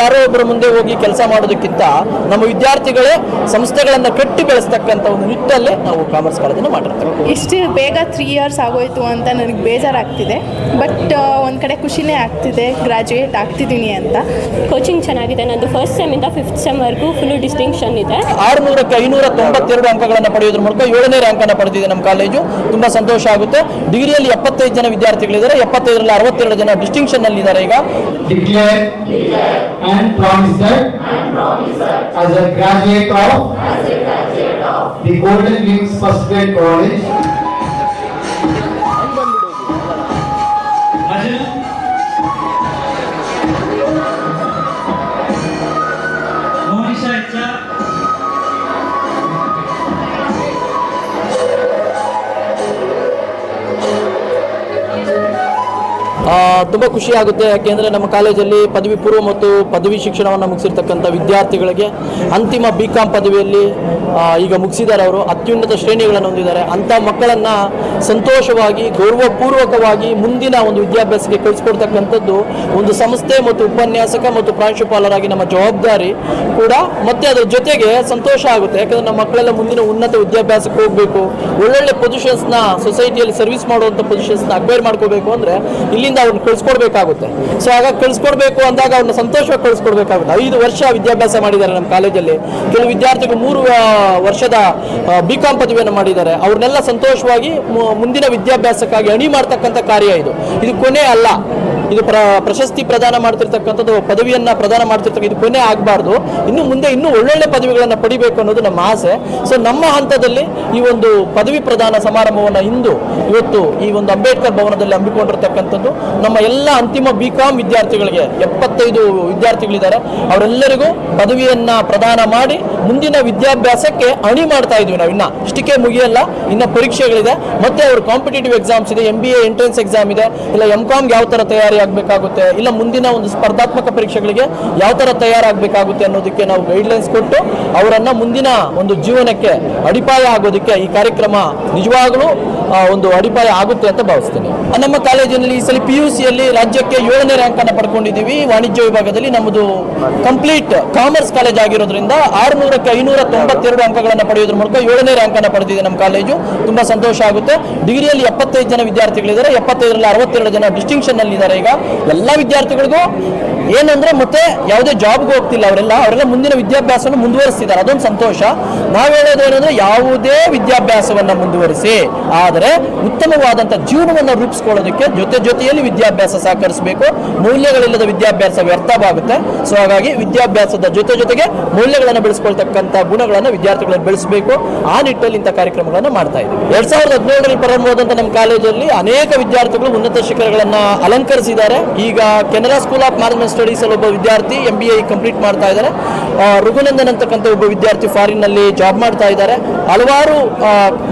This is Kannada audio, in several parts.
ಯಾರೋ ಒಬ್ಬರ ಮುಂದೆ ಹೋಗಿ ಕೆಲಸ ಮಾಡೋದಕ್ಕಿಂತ ನಮ್ಮ ವಿದ್ಯಾರ್ಥಿಗಳೇ ಸಂಸ್ಥೆಗಳನ್ನು ಕಟ್ಟಿ ಬೆಳೆಸ್ತಕ್ಕಂಥ ಒಂದು ನಿಟ್ಟಲ್ಲೇ ನಾವು ಕಾಮರ್ಸ್ ಕಾಲೇಜನ್ನು ಮಾಡಿರ್ತೇವೆ. ಇಷ್ಟು ಬೇಗ ತ್ರೀ ಇಯರ್ಸ್ ಆಗೋಯ್ತು ಅಂತ ನನಗೆ ಬೇಜಾರಾಗ್ತಿದೆ. ಬಟ್ ಒಂದು ಕಡೆ ಖುಷಿನೇ ಆಗ್ತಿದೆ ಗ್ರ್ಯಾಜುಯೇಟ್ ಆಗ್ತಿದ್ದೀನಿ ಅಂತ. ಕೋಚಿಂಗ್ ಚೆನ್ನಾಗಿದೆ. ನಂದು ಫಸ್ಟ್ ಸೆಮಿಂದ ಫಿಫ್ತ್ ಸೆಮ್ವರೆಗೂ ಫುಲ್ ಡಿಸ್ಟಿಂಕ್ಷನ್ ಇದೆ. ಆರುನೂರಕ್ಕೆ ಐನೂರ ತೊಂಬತ್ತೆರಡು ಅಂಕಗಳನ್ನು ಪಡೆಯೋದ್ರ ಮೂಲಕ ಏಳನೇ ರ್ಯಾಂಕ್ ಅನ್ನು ಪಡೆದಿದೆ ನಮ್ಮ ಕಾಲೇಜು ತುಂಬಾ ಸಂತೋಷ ಆಗುತ್ತೆ. ಡಿಗ್ರಿಯಲ್ಲಿ ಎಪ್ಪತ್ತೈದು ಜನ ವಿದ್ಯಾರ್ಥಿಗಳಿದ್ದಾರೆ. ಎಪ್ಪತ್ತೈದರಲ್ಲಿ ಅರವತ್ತೆರಡು ಜನ ಡಿಸ್ಟಿಂಕ್ಷನ್ನಲ್ಲಿ ಇದ್ದಾರೆ ಈಗ and promise that as a graduate of the Golden Wings First Grade College ತುಂಬ ಖುಷಿ ಆಗುತ್ತೆ. ಯಾಕೆಂದರೆ ನಮ್ಮ ಕಾಲೇಜಲ್ಲಿ ಪದವಿ ಪೂರ್ವ ಮತ್ತು ಪದವಿ ಶಿಕ್ಷಣವನ್ನು ಮುಗಿಸಿರ್ತಕ್ಕಂಥ ವಿದ್ಯಾರ್ಥಿಗಳಿಗೆ ಅಂತಿಮ ಬಿ ಕಾಮ್ ಪದವಿಯಲ್ಲಿ ಈಗ ಮುಗಿಸಿದ್ದಾರೆ ಅವರು. ಅತ್ಯುನ್ನತ ಶ್ರೇಣಿಗಳನ್ನು ಹೊಂದಿದ್ದಾರೆ. ಅಂಥ ಮಕ್ಕಳನ್ನು ಸಂತೋಷವಾಗಿ, ಗೌರವಪೂರ್ವಕವಾಗಿ ಮುಂದಿನ ಒಂದು ವಿದ್ಯಾಭ್ಯಾಸಕ್ಕೆ ಕಳಿಸ್ಕೊಡ್ತಕ್ಕಂಥದ್ದು ಒಂದು ಸಂಸ್ಥೆ ಮತ್ತು ಉಪನ್ಯಾಸಕ ಮತ್ತು ಪ್ರಾಂಶುಪಾಲರಾಗಿ ನಮ್ಮ ಜವಾಬ್ದಾರಿ ಕೂಡ ಮತ್ತು ಅದರ ಜೊತೆಗೆ ಸಂತೋಷ ಆಗುತ್ತೆ. ಯಾಕಂದರೆ ನಮ್ಮ ಮಕ್ಕಳೆಲ್ಲ ಮುಂದಿನ ಉನ್ನತ ವಿದ್ಯಾಭ್ಯಾಸಕ್ಕೆ ಹೋಗಬೇಕು. ಒಳ್ಳೊಳ್ಳೆ ಪೊಸಿಷನ್ಸ್ನ ಸೊಸೈಟಿಯಲ್ಲಿ ಸರ್ವಿಸ್ ಮಾಡುವಂಥ ಪೊಸಿಷನ್ಸ್ನ ಅಕ್ವೈರ್ ಮಾಡ್ಕೋಬೇಕು ಅಂದರೆ ಇಲ್ಲಿಂದ ಅವ್ರನ್ನ ಕಳಿಸ್ಕೊಡ್ಬೇಕಾಗುತ್ತೆ. ಸೊ ಹಾಗಾಗಿ ಕಳಿಸ್ಕೊಡ್ಬೇಕು ಅಂದಾಗ ಅವ್ರನ್ನ ಸಂತೋಷವಾಗಿ ಕಳಿಸ್ಕೊಡ್ಬೇಕಾಗುತ್ತೆ. ಐದು ವರ್ಷ ವಿದ್ಯಾಭ್ಯಾಸ ಮಾಡಿದ್ದಾರೆ ನಮ್ಮ ಕಾಲೇಜಲ್ಲಿ. ಕೆಲವು ವಿದ್ಯಾರ್ಥಿಗಳು ಮೂರು ವರ್ಷದ ಬಿ ಕಾಮ್ ಪದವಿಯನ್ನು ಮಾಡಿದ್ದಾರೆ. ಅವ್ರನ್ನೆಲ್ಲ ಸಂತೋಷವಾಗಿ ಮುಂದಿನ ವಿದ್ಯಾಭ್ಯಾಸಕ್ಕಾಗಿ ಅಣಿ ಮಾಡ್ತಕ್ಕಂಥ ಕಾರ್ಯ ಇದು. ಇದು ಕೊನೆ ಅಲ್ಲ. ಇದು ಪ್ರ, ಪ್ರಶಸ್ತಿ ಪ್ರದಾನ ಮಾಡ್ತಿರ್ತಕ್ಕಂಥದ್ದು ಪದವಿಯನ್ನ ಪ್ರದಾನ ಮಾಡ್ತಿರ್ತಕ್ಕ ಇದು ಕೊನೆ ಆಗಬಾರ್ದು. ಇನ್ನು ಮುಂದೆ ಇನ್ನೂ ಒಳ್ಳೊಳ್ಳೆ ಪದವಿಗಳನ್ನ ಪಡಿಬೇಕು ಅನ್ನೋದು ನಮ್ಮ ಆಸೆ. ಸೊ ನಮ್ಮ ಹಂತದಲ್ಲಿ ಈ ಒಂದು ಪದವಿ ಪ್ರದಾನ ಸಮಾರಂಭವನ್ನು ಇಂದು ಇವತ್ತು ಈ ಒಂದು ಅಂಬೇಡ್ಕರ್ ಭವನದಲ್ಲಿ ಹಮ್ಮಿಕೊಂಡಿರ್ತಕ್ಕಂಥದ್ದು ನಮ್ಮ ಎಲ್ಲ ಅಂತಿಮ ಬಿ ಕಾಮ್ ವಿದ್ಯಾರ್ಥಿಗಳಿಗೆ, ಎಪ್ಪತ್ತೈದು ವಿದ್ಯಾರ್ಥಿಗಳಿದ್ದಾರೆ. ಅವರೆಲ್ಲರಿಗೂ ಪದವಿಯನ್ನ ಪ್ರದಾನ ಮಾಡಿ ಮುಂದಿನ ವಿದ್ಯಾಭ್ಯಾಸಕ್ಕೆ ಅಣಿ ಮಾಡ್ತಾ ಇದ್ವಿ ನಾವು ಇನ್ನ. ಇಷ್ಟಕ್ಕೆ ಮುಗಿಯಲ್ಲ, ಇನ್ನ ಪರೀಕ್ಷೆಗಳಿದೆ. ಮತ್ತೆ ಅವ್ರ ಕಾಂಪಿಟೇಟಿವ್ ಎಕ್ಸಾಮ್ಸ್ ಇದೆ M B A entrance exam ಇದೆ. ಇಲ್ಲ ಎಂ ಕಾಮ್ಗೆ ಯಾವ ಥರ ತಯಾರಿ ಆಗಬೇಕಾಗುತ್ತೆ ಇಲ್ಲ, ಮುಂದಿನ ಒಂದು ಸ್ಪರ್ಧಾತ್ಮಕ ಪರೀಕ್ಷೆಗಳಿಗೆ ಯಾವ ಥರ ತಯಾರಾಗಬೇಕಾಗುತ್ತೆ ಅನ್ನೋದಕ್ಕೆ ನಾವು ಗೈಡ್ಲೈನ್ಸ್ ಕೊಟ್ಟು ಅವರನ್ನ ಮುಂದಿನ ಒಂದು ಜೀವನಕ್ಕೆ ಅಡಿಪಾಯ ಆಗೋದಕ್ಕೆ ಈ ಕಾರ್ಯಕ್ರಮ ನಿಜವಾಗಲೂ ಒಂದು ಅಡಿಪಾಯ ಆಗುತ್ತೆ ಅಂತ ಭಾವಿಸ್ತೀನಿ. ನಮ್ಮ ಕಾಲೇಜಿನಲ್ಲಿ ಈ ಸಲ ಪಿ ಯು ಸಿಯಲ್ಲಿ ರಾಜ್ಯಕ್ಕೆ ಏಳನೇ ರ್ಯಾಂಕ್ ಅನ್ನು ಪಡ್ಕೊಂಡಿದ್ದೀವಿ. ವಾಣಿಜ್ಯ ವಿಭಾಗದಲ್ಲಿ ನಮ್ಮದು ಕಂಪ್ಲೀಟ್ ಕಾಮರ್ಸ್ ಕಾಲೇಜ್ ಆಗಿರೋದ್ರಿಂದ ಆರುನೂರಕ್ಕೆ ಐನೂರ ತೊಂಬತ್ತೆರಡು ಅಂಕಗಳನ್ನು ಪಡೆಯೋದ್ರ ಮೂಲಕ ಏಳನೇ ರ್ಯಾಂಕ್ ಅನ್ನು ಪಡೆದಿದೆ ನಮ್ಮ ಕಾಲೇಜು. ತುಂಬಾ ಸಂತೋಷ ಆಗುತ್ತೆ. ಡಿಗ್ರಿಯಲ್ಲಿ ಎಪ್ಪತ್ತೈದು ಜನ ವಿದ್ಯಾರ್ಥಿಗಳಿದ್ದಾರೆ. ಎಪ್ಪತ್ತೈದರಲ್ಲಿ ಅರವತ್ತೆರಡು ಜನ ಡಿಸ್ಟಿಂಕ್ಷನ್ನಲ್ಲಿ ಇದ್ದಾರೆ ಈಗ ಎಲ್ಲ ವಿದ್ಯಾರ್ಥಿಗಳಿಗೂ ಏನಂದ್ರೆ ಮತ್ತೆ ಯಾವುದೇ ಜಾಬ್ಗೆ ಹೋಗ್ತಿಲ್ಲ ಅವರೆಲ್ಲ ಅವರೆಲ್ಲ ಮುಂದಿನ ವಿದ್ಯಾಭ್ಯಾಸವನ್ನು ಮುಂದುವರಿಸ್ತಿದ್ದಾರೆ. ಅದೊಂದು ಸಂತೋಷ. ನಾವು ಹೇಳೋದು ಏನಂದ್ರೆ ಯಾವುದೇ ವಿದ್ಯಾಭ್ಯಾಸವನ್ನ ಮುಂದುವರಿಸಿ, ಆದರೆ ಉತ್ತಮವಾದಂಥ ಜೀವನವನ್ನು ರೂಪಿಸ್ಕೊಳ್ಳೋದಕ್ಕೆ ಜೊತೆ ಜೊತೆಯಲ್ಲಿ ವಿದ್ಯಾಭ್ಯಾಸ ಸಹಕರಿಸಬೇಕು. ಮೌಲ್ಯಗಳಿಲ್ಲದ ವಿದ್ಯಾಭ್ಯಾಸ ವ್ಯರ್ಥವಾಗುತ್ತೆ. ಸೊ ಹಾಗಾಗಿ ವಿದ್ಯಾಭ್ಯಾಸದ ಜೊತೆ ಜೊತೆಗೆ ಮೌಲ್ಯಗಳನ್ನು ಬೆಳೆಸ್ಕೊಳ್ತಕ್ಕಂಥ ಗುಣಗಳನ್ನು ವಿದ್ಯಾರ್ಥಿಗಳನ್ನು ಬೆಳೆಸಬೇಕು. ಆ ನಿಟ್ಟಿನಲ್ಲಿ ಇಂಥ ಕಾರ್ಯಕ್ರಮಗಳನ್ನು ಮಾಡ್ತಾ ಇದ್ದೀವಿ. ಎರಡ್ ಸಾವಿರದ ಹದಿನೇಳರಲ್ಲಿ ಪ್ರಾರಂಭವಾದಂಥ ನಮ್ಮ ಕಾಲೇಜಲ್ಲಿ ಅನೇಕ ವಿದ್ಯಾರ್ಥಿಗಳು ಉನ್ನತ ಶಿಖರಗಳನ್ನು ಅಲಂಕರಿಸಿದ್ದಾರೆ ಈಗ Canara school of management studies ಅಲ್ಲಿ ಒಬ್ಬ ವಿದ್ಯಾರ್ಥಿ ಎಂ ಬಿ ಐ ಕಂಪ್ಲೀಟ್ ಮಾಡ್ತಾ ಇದ್ದಾರೆ. ರಘುನಂದನ್ ಅಂತಕ್ಕಂಥ ಒಬ್ಬ ವಿದ್ಯಾರ್ಥಿ ಫಾರಿನ್ನಲ್ಲಿ ಜಾಬ್ ಮಾಡ್ತಾ ಇದ್ದಾರೆ. ಹಲವಾರು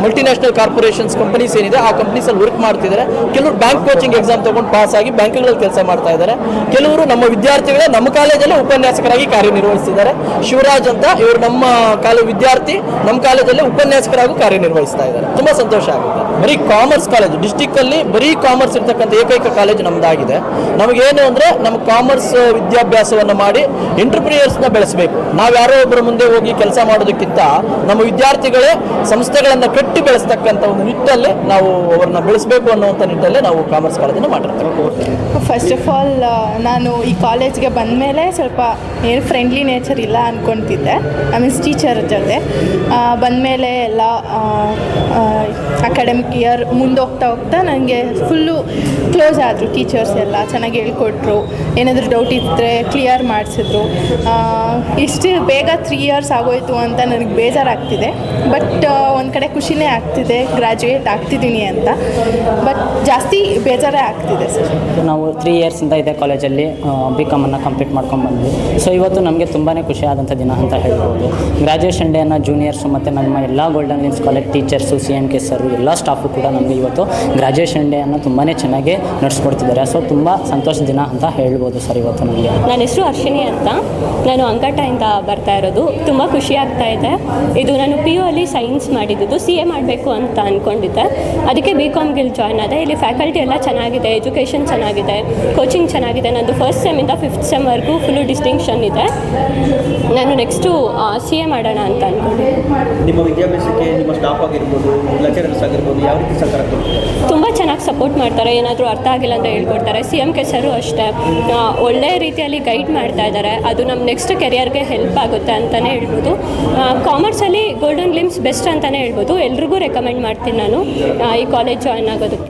ಮಲ್ಟಿನ್ಯಾಷನಲ್ ಕಾರ್ಪೊರೇಷನ್ಸ್ ಕಂಪನೀಸ್ ಏನಿದೆ, ಆ ಕಂಪನೀಸ್ ಅಲ್ಲಿ ವರ್ಕ್ ಮಾಡ್ತಿದ್ದಾರೆ. ಕೆಲವರು ಬ್ಯಾಂಕ್ ಕೋಚಿಂಗ್ ಎಕ್ಸಾಮ್ ತಗೊಂಡು ಪಾಸ್ ಆಗಿ ಬ್ಯಾಂಕ್ಗಳಲ್ಲಿ ಕೆಲಸ ಮಾಡ್ತಾ ಇದ್ದಾರೆ. ಕೆಲವರು ನಮ್ಮ ವಿದ್ಯಾರ್ಥಿಗಳೇ ನಮ್ಮ ಕಾಲೇಜಲ್ಲಿ ಉಪನ್ಯಾಸಕರಾಗಿ ಕಾರ್ಯನಿರ್ವಹಿಸಿದ್ದಾರೆ ಶಿವರಾಜ್ ಅಂತ ಇವರು ನಮ್ಮ ಕಾಲೇಜ್ ವಿದ್ಯಾರ್ಥಿ, ನಮ್ಮ ಕಾಲೇಜಲ್ಲಿ ಉಪನ್ಯಾಸಕರಾಗಿ ಕಾರ್ಯನಿರ್ವಹಿಸ್ತಾ ಇದ್ದಾರೆ. ತುಂಬಾ ಸಂತೋಷ ಆಗುತ್ತೆ. ಬರೀ ಕಾಮರ್ಸ್ ಕಾಲೇಜ್ ಡಿಸ್ಟಿಕ್ ಅಲ್ಲಿ ಬರೀ ಕಾಮರ್ಸ್ ಇರ್ತಕ್ಕಂಥ ಏಕೈಕ ಕಾಲೇಜ್ ನಮ್ದಾಗಿದೆ ನಮಗೇನು ಅಂದ್ರೆ ನಮ್ಮ ಕಾಮರ್ಸ್ ವಿದ್ಯಾಭ್ಯಾಸವನ್ನು ಮಾಡಿ ಎಂಟರ್ಪ್ರಿನಿಯರ್ಸ್ನ ಬೆಳೆಸಬೇಕು. ನಾವು ಯಾರೋ ಒಬ್ಬರ ಮುಂದೆ ಹೋಗಿ ಕೆಲಸ ಮಾಡೋದಕ್ಕಿಂತ ನಮ್ಮ ವಿದ್ಯಾರ್ಥಿಗಳೇ ಸಂಸ್ಥೆಗಳನ್ನು ಕಟ್ಟಿ ಬೆಳೆಸ್ತಕ್ಕಂಥ ಒಂದು ನಿಟ್ಟಲ್ಲಿ ನಾವು ಅವರನ್ನ ಬೆಳೆಸಬೇಕು ಅನ್ನುವಂಥ ನಿಟ್ಟಲ್ಲೇ ನಾವು ಕಾಮರ್ಸ್ ಕಾಲೇಜನ್ನು ಮಾಡಿರ್ತೇವೆ. ಫಸ್ಟ್ ಆಫ್ ಆಲ್ ನಾನು ಈ ಕಾಲೇಜ್ಗೆ ಬಂದಮೇಲೆ ಸ್ವಲ್ಪ ಏನು ಫ್ರೆಂಡ್ಲಿ ನೇಚರ್ ಇಲ್ಲ ಅಂದ್ಕೊತಿದ್ದೆ ಐ ಮೀನ್ಸ್ ಟೀಚರ್ ಜೊತೆ. ಬಂದಮೇಲೆ ಎಲ್ಲ ಅಕಾಡೆಮಿಕ್ ಇಯರ್ ಮುಂದೆ ಹೋಗ್ತಾ ಹೋಗ್ತಾ ನನಗೆ ಫುಲ್ಲು ಕ್ಲೋಸ್ ಆದರು ಟೀಚರ್ಸ್ ಎಲ್ಲ ಚೆನ್ನಾಗಿ ಹೇಳ್ಕೊಟ್ರು. ಏನಾದರೂ ಡೌಟ್ ಇದ್ದರೆ ಕ್ಲಿಯರ್ ಮಾಡಿಸಿದ್ರು. ಇಷ್ಟು ಬೇಗ ತ್ರೀ ಇಯರ್ಸ್ ಆಗೋಯ್ತು ಅಂತ ನನಗೆ ಬೇಜಾರಾಗ್ತಿದೆ. ಬಟ್ ಒಂದು ಕಡೆ ಖುಷಿನೇ ಆಗ್ತಿದೆ ಗ್ರ್ಯಾಜುಯೇಟ್ ಆಗ್ತಿದ್ದೀನಿ ಅಂತ. ಬಟ್ ಜಾಸ್ತಿ ಬೇಜಾರೇ ಆಗ್ತಿದೆ ಸರ್. ನಾವು ತ್ರೀ ಇಯರ್ಸಿಂದ ಇದೆ ಕಾಲೇಜಲ್ಲಿ ಬಿ ಕಾಮನ್ನು ಕಂಪ್ಲೀಟ್ ಮಾಡ್ಕೊಂಡು ಬಂದ್ವಿ. ಸೊ ಇವತ್ತು ನಮಗೆ ತುಂಬಾ ಖುಷಿ ಆದಂಥ ದಿನ ಅಂತ ಹೇಳ್ಬೋದು. ಗ್ರ್ಯಾಜುಯೇಷನ್ ಡೇನ ಜೂನಿಯರ್ಸು ಮತ್ತು ನಮ್ಮ ಎಲ್ಲ golden leans college teachers C M K sir ಎಲ್ಲ ಸ್ಟಾಫ್ ಕೂಡ ನಮಗೆ ಇವತ್ತು ಗ್ರ್ಯಾಜುಯೇಷನ್ ಡೇ ಅನ್ನು ತುಂಬಾ ಚೆನ್ನಾಗಿ ನಡೆಸ್ಕೊಡ್ತಿದ್ದಾರೆ. ಸೊ ತುಂಬ ಸಂತೋಷದ ದಿನ ಅಂತ ಹೇಳ್ಬೋದು ಸರ್ ಇವತ್ತು ನನಗೆ ನನ್ನ ಹೆಸರು ಅರ್ಶಿನಿ ಅಂತ. ನಾನು ಅಂಕಟದಿಂದ ಬರ್ತಾ ಇರೋದು. ತುಂಬ ಖುಷಿ ಆಗ್ತಾ ಇದೆ. ಇದು ನಾನು ಪಿ ಯು ಅಲ್ಲಿ ಸೈನ್ಸ್ ಮಾಡಿದ್ದು. ಸಿ ಎ ಮಾಡಬೇಕು ಅಂತ ಅಂದ್ಕೊಂಡಿದ್ದೆ ಅದಕ್ಕೆ ಬಿ ಕಾಮ್ಗೆ ಇಲ್ಲಿ ಜಾಯ್ನ್ ಆದೆ. ಇಲ್ಲಿ ಫ್ಯಾಕಲ್ಟಿ ಎಲ್ಲ ಚೆನ್ನಾಗಿದೆ. ಎಜುಕೇಷನ್ ಚೆನ್ನಾಗಿದೆ. ಕೋಚಿಂಗ್ ಚೆನ್ನಾಗಿದೆ. ನಂದು ಫಸ್ಟ್ ಸೆಮಿಂದ ಫಿಫ್ತ್ ಸೆಮ್ವರೆಗೂ ಫುಲ್ಲು ಡಿಸ್ಟಿಂಕ್ಷನ್ ಇದೆ. ನಾನು ನೆಕ್ಸ್ಟು ಸಿ ಎ ಮಾಡೋಣ ಅಂತ ಅಂದ್ಕೊಂಡಿದ್ದೆ ನಿಮ್ಮ ವಿದ್ಯಾಭ್ಯಾಸಕ್ಕೆ ನಿಮ್ಮ ಸ್ಟಾಫ್ ಆಗಿರ್ಬೋದು ಲೆಕ್ಚರರ್ಸ್ ಆಗಿರ್ಬೋದು ಯಾವ ರೀತಿ ಸಹಕಾರ ತುಂಬ ಚೆನ್ನಾಗಿ ಸಪೋರ್ಟ್ ಮಾಡ್ತಾರೆ, ಏನಾದರೂ ಅರ್ಥ ಆಗಿಲ್ಲ ಅಂತ ಹೇಳ್ಕೊಡ್ತಾರೆ. ಸಿ ಎಂ ಕೆಸರು ಅಷ್ಟೇ. ಒಳ್ಳೆಯ ಒಳ್ಳೆ ರೀತಿಯಲ್ಲಿ ಗೈಡ್ ಮಾಡ್ತಾ ಇದ್ದಾರೆ. ಅದು ನಮ್ಮ ನೆಕ್ಸ್ಟ್ ಕೆರಿಯರ್ಗೆ ಹೆಲ್ಪ್ ಆಗುತ್ತೆ ಅಂತಲೇ ಹೇಳ್ಬೋದು. ಕಾಮರ್ಸಲ್ಲಿ ಗೋಲ್ಡನ್ ಗ್ಲಿಮ್ಸ್ ಬೆಸ್ಟ್ ಅಂತಲೇ ಹೇಳ್ಬೋದು. ಎಲ್ರಿಗೂ ರೆಕಮೆಂಡ್ ಮಾಡ್ತೀನಿ ನಾನು. ಈ ಕಾಲೇಜ್ ಜಾಯ್ನ್ ಆಗೋದಕ್ಕೆ.